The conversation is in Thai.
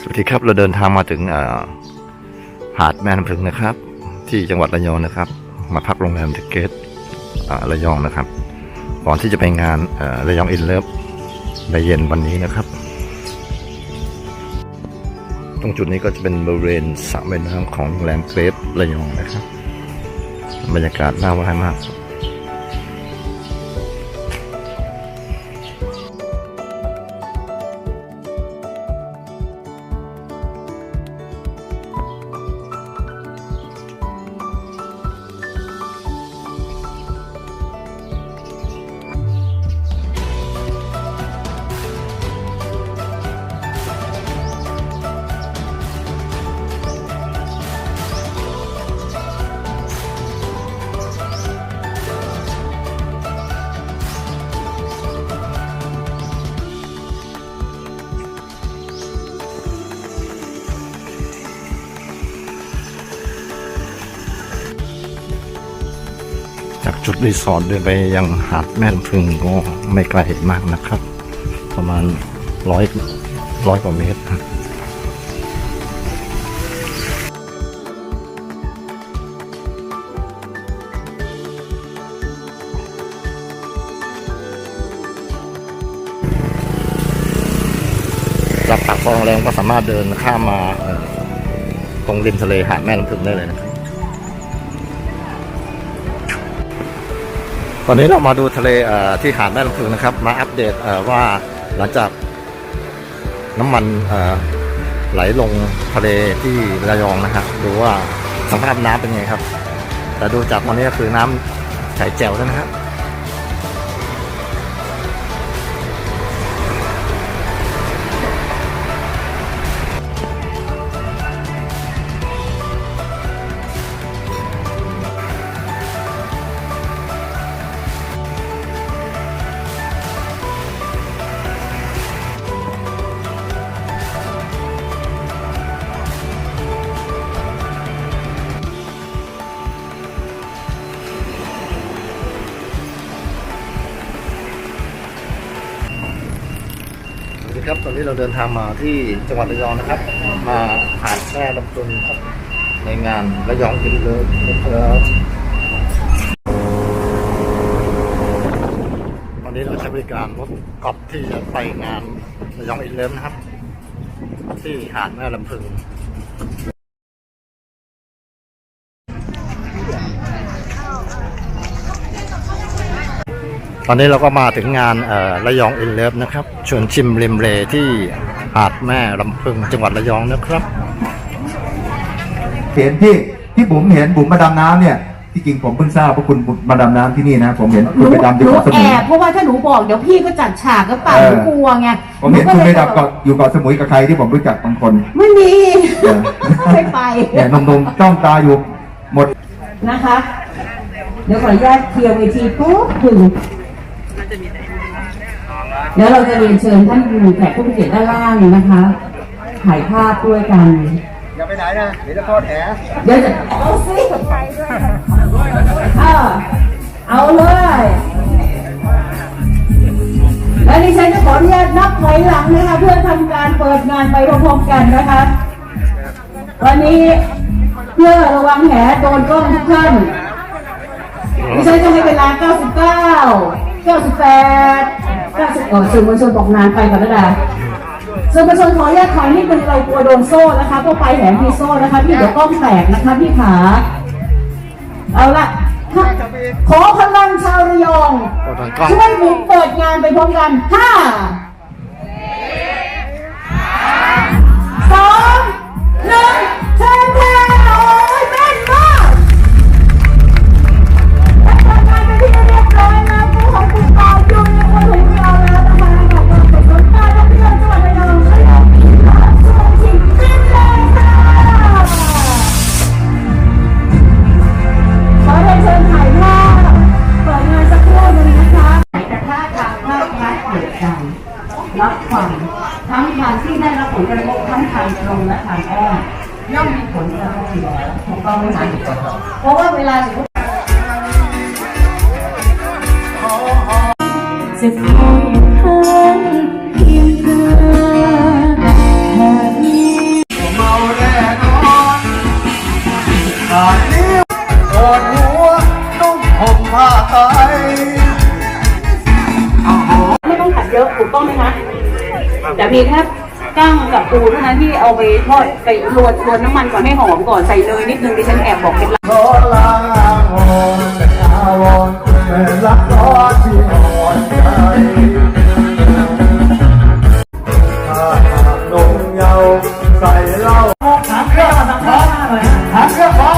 สวัสดีครับเราเดินทางมาถึงหาดแม่น้ำพึงนะครับ ที่จังหวัดระยองนะครับ มาพักโรงแรมเดอะเกตระยองนะครับ ก่อนที่จะไปงานระยองอินเลิฟในเย็นวันนี้นะครับ ตรงจุดนี้ก็จะเป็นบริเวณสระว่ายน้ำของโรงแรมเกรฟระยองนะครับ บรรยากาศน่าว่ายมาก จากจุดรีสอร์ทเดินไปยังหาดแม่ลำพึงก็ไม่ไกลมากนะครับ ประมาณร้อยร้อยกว่าเมตรครับรับปากคลองแรงก็สามารถเดินข้ามมาตรงริมทะเลหาดแม่ลำพึงได้เลยนะครับ ตอนนี้เรามาดูทะเลที่หาดแม่ลำพึงนะครับ มาอัปเดตว่าหลังจากน้ำมันไหลลงทะเลที่ระยองนะครับดูว่าสภาพน้ำเป็นไงครับ แต่ดูจากวันนี้ก็คือน้ำใสแจ๋วแล้วนะครับ ดีครับ ตอนนี้เราเดินทางมาที่จังหวัดระยองนะครับ มาหาดแม่ลำพึงในงานระยองอินเลิฟนะครับตอนนี้เราใช้บริการรถกอล์ฟที่จะไปงานระยองอินเลิฟนะครับ ที่หาดแม่ลำพึง ตอนนี้เราก็มาถึงงานเอ่อระยองอินเลิฟนะครับชวนชิมริมเลที่หาดแม่ลำพึงจังหวัดระยองนะครับเห็นที่ที่บุ๋มเห็นบุ๋มมาดำน้ำเนี่ยที่จริงผมเพิ่งทราบว่าคุณมาดำน้ำที่นี่นะ ผมเห็นหคุณนูไปดำที่หนูเกาะสแอมุย บเพราะว่าถ้าหนูบอกเดี๋ยวพี่ก็จัดฉากก็เปล่าเอหอ นูกลัวไงผมเห็นก็คุณลไปยดับเกาะอยู่เกาะสมุยกับใครที่ผมรู้จักบางคนไม่มีเออไม่ไปเนี่ยนมๆจ้องตาอยู่หมดนะคะ เดี๋ยวขออนุญาตเคลียร์เวทีปุ๊บถึง เดี๋ยวเราจะเรียนเชิญท่านแขกผู้มีเกียรติด้านล่างนะคะถ่ายภาพด้วยกัน อย่าไปไหนนะ เดี๋ยวจะทอดแหเดี๋ยวจะเอาสิเออเอาเลย และดิฉันจะขออนุญาตนับถอยหลังนะคะ เพื่อทำการเปิดงานไปพร้อมๆกันนะคะวันนี้เพื่อระวังแผลโดนกล้องทุกท่านดิฉันจะให้เวลา 99 98 90เออสื่อมวลชนบอกนานไปกับระดาสื่อมวลชนขออนุญาตถอยนิดนึงเรากลัวโดนโซ่นะคะเพราะไปแหนมีโซ่นะคะพี่เดี๋ยวกล้องแตกนะคะพี่ขา เอาละขอพลังชาวระยองขอพลังกล้องช่วยหมุนเปิดงานไปพร้อมกันห้า ทั้งทางที่ได้รับผลกระทบทั้งทางตรงและทางอ้อมย่อมมีผลกระทบอยู่แล้วถูกต้องไหมคะเพราะว่าเวลาสมมติจะคงหันเพียงเธอหากมีเมาแน่นอนขาดเลี้ปวดหัวต้องห่มผ้าไตไม่ต้องขัดเยอะถูกต้องไหมคะ จะมีแค่กั้งกับปูเท่านั้นที่เอาไปทอดไปรวนรวนน้ำมันก่อนให้หอมก่อนใส่เนยนิดนึงดิฉันแอบบอกเคล็ดลับขอลาออนเป็นอาวรแม่รักร้อนที่อ่อนใจถ้าหากนงเยาว์ใส่เหล้าหางเครื่องมาทางพร้อมหางเครื่อง